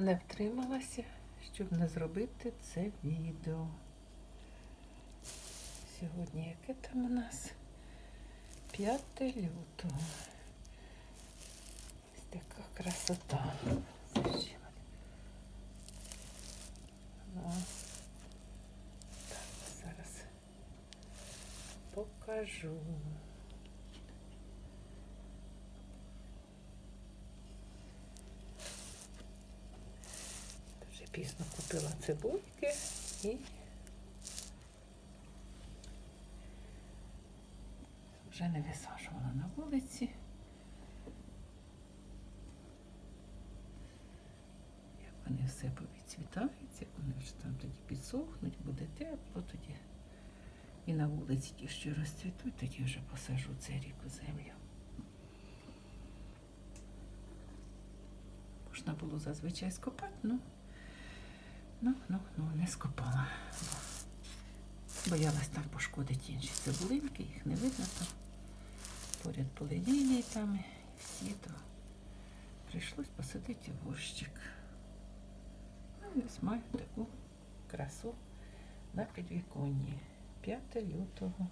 не втрималася, щоб не зробити це відео. Сьогодні яке там у нас? 5 лютого. Ось така красота. Так, зараз покажу. Вже пізно купила цибульки і вже не висаджувала на вулиці. Як вони все повідцвітають, як вони вже там тоді підсохнуть, буде тепло тоді. І на вулиці ті, що розцвітуть, тоді вже посажу цей рік у землю. Можна було зазвичай скопати, ну, ну, ну, ну, не скопала. Боялась там пошкодити інші цибулинки, їх не видно там. Поряд були лілії там і всі, то прийшлось посадити горщик. Ну, ось маю таку красу на підвіконні. 5 лютого.